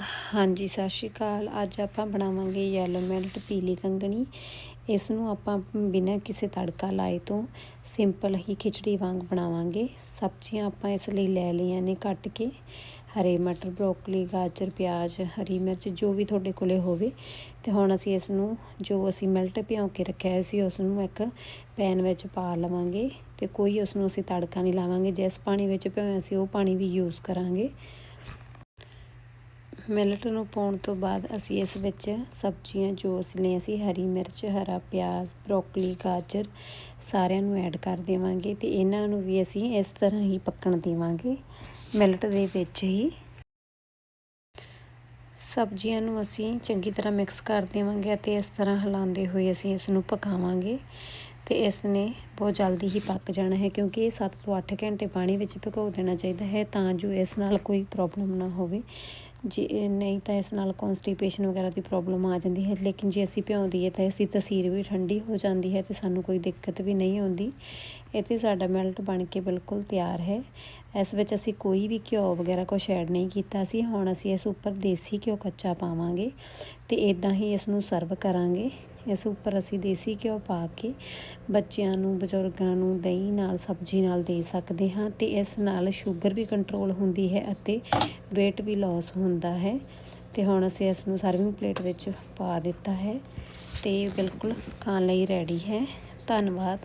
ਹਾਂਜੀ, ਸਤਿ ਸ਼੍ਰੀ ਅਕਾਲ। ਅੱਜ ਆਪਾਂ ਬਣਾਵਾਂਗੇ ਯੈਲੋ ਮੈਲਟ ਪੀਲੀ ਕੰਗਣੀ। ਇਸ ਨੂੰ ਆਪਾਂ ਬਿਨਾਂ ਕਿਸੇ ਤੜਕਾ ਲਾਏ ਤੋਂ ਸਿੰਪਲ ਹੀ ਖਿਚੜੀ ਵਾਂਗ ਬਣਾਵਾਂਗੇ। ਸਬਜ਼ੀਆਂ ਆਪਾਂ ਇਸ ਲਈ ਲੈ ਲਈਆਂ ਨੇ ਕੱਟ ਕੇ। ਹਰੇ ਮਟਰ, ਬਰੋਕਲੀ, ਗਾਜਰ, ਪਿਆਜ਼, ਹਰੀ ਮਿਰਚ, ਜੋ ਵੀ ਤੁਹਾਡੇ ਕੋਲੇ ਹੋਵੇ। ਤੇ ਹੁਣ ਅਸੀਂ ਇਸ ਨੂੰ ਜੋ ਅਸੀਂ ਮਿਲਟ ਭਿਉਂ ਕੇ ਰੱਖਿਆ ਹੋਇਆ ਸੀ ਉਸ ਨੂੰ ਇੱਕ ਪੈਨ ਵਿੱਚ ਪਾ ਲਵਾਂਗੇ। ਤੇ ਕੋਈ ਉਸ ਨੂੰ ਅਸੀਂ ਤੜਕਾ ਨਹੀਂ ਲਾਵਾਂਗੇ। ਜਿਸ ਪਾਣੀ ਵਿੱਚ ਭਿਓਇਆ ਸੀ, ਉਹ ਪਾਣੀ ਵੀ ਯੂਜ਼ ਕਰਾਂਗੇ। ਮਿਲਟ ਨੂੰ ਪਾਉਣ ਤੋਂ ਬਾਅਦ ਅਸੀਂ ਇਸ ਵਿੱਚ ਸਬਜ਼ੀਆਂ ਜੋ ਅਸੀਂ ਲਈਆਂ ਸੀ ਹਰੀ ਮਿਰਚ, ਹਰਾ ਪਿਆਜ਼, ਬਰੋਕਲੀ, ਗਾਜਰ ਸਾਰਿਆਂ ਨੂੰ ਐਡ ਕਰ ਦੇਵਾਂਗੇ ਤੇ ਇਹਨਾਂ ਨੂੰ ਵੀ ਅਸੀਂ ਇਸ ਤਰ੍ਹਾਂ ਹੀ ਪੱਕਣ ਦੇਵਾਂਗੇ ਮਿਲਟ ਦੇ ਵਿੱਚ ਹੀ। ਸਬਜ਼ੀਆਂ ਨੂੰ ਅਸੀਂ ਚੰਗੀ ਤਰ੍ਹਾਂ ਮਿਕਸ ਕਰ ਦੇਵਾਂਗੇ ਅਤੇ ਇਸ ਤਰ੍ਹਾਂ ਹਿਲਾਉਂਦੇ ਹੋਏ ਅਸੀਂ ਇਸ ਨੂੰ ਪਕਾਵਾਂਗੇ। ਤੇ ਇਸ ਨੇ ਬਹੁਤ ਜਲਦੀ ਹੀ ਪੱਕ ਜਾਣਾ ਹੈ ਕਿਉਂਕਿ ਇਹ 7 ਤੋਂ 8 ਘੰਟੇ ਪਾਣੀ ਵਿੱਚ ਭਿਗੋ ਦੇਣਾ ਚਾਹੀਦਾ ਹੈ ਤਾਂ ਜੋ ਇਸ ਨਾਲ ਕੋਈ ਪ੍ਰੋਬਲਮ ਨਾ ਹੋਵੇ। ਜੇ ਨਹੀਂ ਤਾਂ ਇਸ ਨਾਲ ਕਨਸਟੀਪੇਸ਼ਨ ਵਗੈਰਾ ਦੀ ਪ੍ਰੋਬਲਮ ਆ ਜਾਂਦੀ ਹੈ। ਲੇਕਿਨ ਜੇ ਅਸੀਂ ਭਿਉਂ ਦਈਏ ਤਾਂ ਇਸ ਦੀ ਤਸੀਰ ਵੀ ਠੰਡੀ ਹੋ ਜਾਂਦੀ ਹੈ ਤੇ ਸਾਨੂੰ ਕੋਈ ਦਿੱਕਤ ਵੀ ਨਹੀਂ ਆਉਂਦੀ। ਇਹ ਤੇ ਸਾਡਾ ਮੈਲਟ ਬਣ ਕੇ ਬਿਲਕੁਲ ਤਿਆਰ ਹੈ। ਇਸ ਵਿੱਚ ਅਸੀਂ ਕੋਈ ਵੀ ਘਿਓ ਵਗੈਰਾ ਕੁਛ ਐਡ ਨਹੀਂ ਕੀਤਾ ਸੀ। ਹੁਣ ਅਸੀਂ ਇਸ ਉੱਪਰ ਦੇਸੀ ਘਿਓ ਕੱਚਾ ਪਾਵਾਂਗੇ ਤੇ ਇਦਾਂ ਹੀ ਇਸ ਨੂੰ ਸਰਵ ਕਰਾਂਗੇ। ਇਸ ਉੱਪਰ ਅਸੀਂ ਦੇਸੀ ਘਿਓ ਪਾ ਕੇ ਬੱਚਿਆਂ ਨੂੰ, ਬਜ਼ੁਰਗਾਂ ਨੂੰ ਦਹੀਂ ਨਾਲ, ਸਬਜ਼ੀ ਨਾਲ ਦੇ ਸਕਦੇ ਹਾਂ ਤੇ ਇਸ ਨਾਲ ਸ਼ੂਗਰ ਵੀ ਕੰਟਰੋਲ ਹੁੰਦੀ ਹੈ ਅਤੇ weight ਵੀ ਲਾਸ ਹੁੰਦਾ ਹੈ। ਤੇ ਹੁਣ ਅਸੀਂ ਇਸ ਨੂੰ ਸਰਵਿੰਗ ਪਲੇਟ ਵਿੱਚ ਪਾ ਦਿੱਤਾ ਹੈ ਤੇ ਬਿਲਕੁਲ ਖਾਣ ਲਈ ਰੈਡੀ ਹੈ। ਧੰਨਵਾਦ।